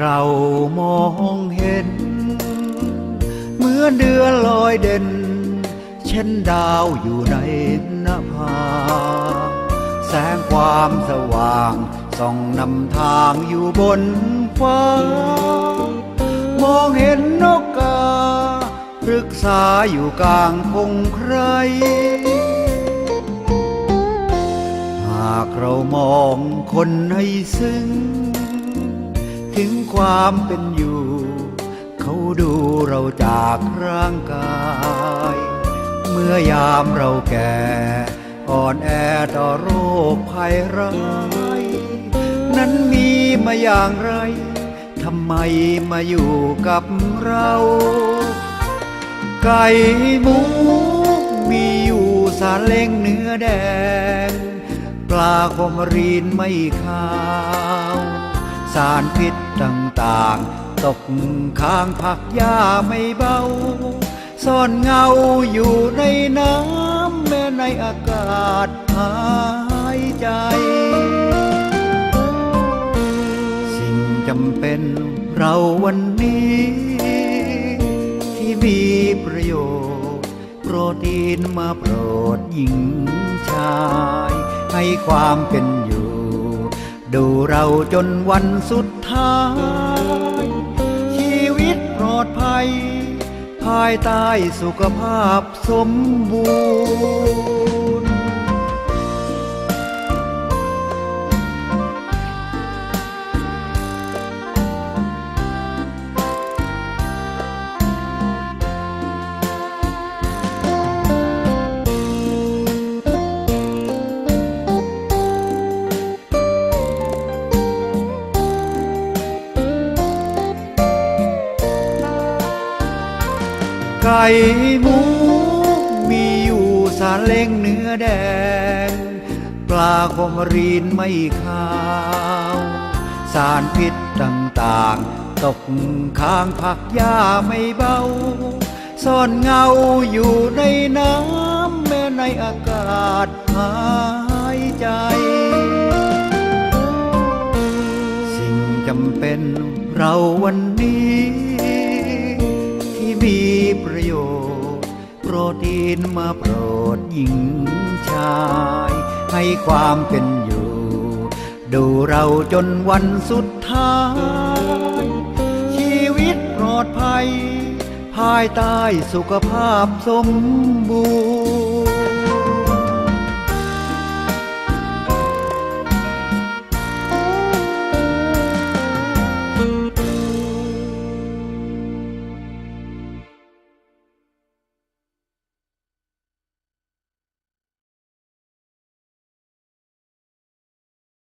เรามองเห็นเหมือนเดือนลอยเด่น เช่นดาวอยู่ในนภา แสงความสว่างส่องนำทางอยู่บนฟ้า มองเห็นนกกาปรึกษาอยู่กลางพงไพรหากเรามองคนให้ซึ้ง ความเป็นอยู่ เขาดูเราจากร่างกาย เมื่อยามเราแก่ อ่อนแอต่อโรคภัยร้ายนั้นมีมาอย่างไรทำไมมาอยู่กับเรา ไก่หมูมีอยู่สาเล้งเนื้อแดง ปลาคมรีนไม่ขาว สารพิษ ต่างๆ ตกค้างผักหญ้าไม่เบา ซ่อนเงาอยู่ในน้ำแม้ในอากาศหายใจ สิ่งจำเป็นเราวันนี้ ที่มีประโยชน์โปรตีนมาโปรดหญิงชาย ให้ความเป็นอยู่ ดูเราจนวันสุดท้าย ชีวิตปลอดภัย ภายใต้สุขภาพสมบูรณ์ ไก่หมูมีอยู่สาเล้งเนื้อแดง ปลาคมรีนไม่ขาว สารพิษต่างๆ ตกค้างผักหญ้าไม่เบา ซ่อนเงาอยู่ในน้ำแม้ในอากาศหายใจ สิ่งจำเป็นเราวันนี้ ตีนมาโปรดหญิงชาย ให้ความเป็นอยู่ ดูเราจนวันสุดท้าย ชีวิตปลอดภัย ภายใต้สุขภาพสมบูรณ์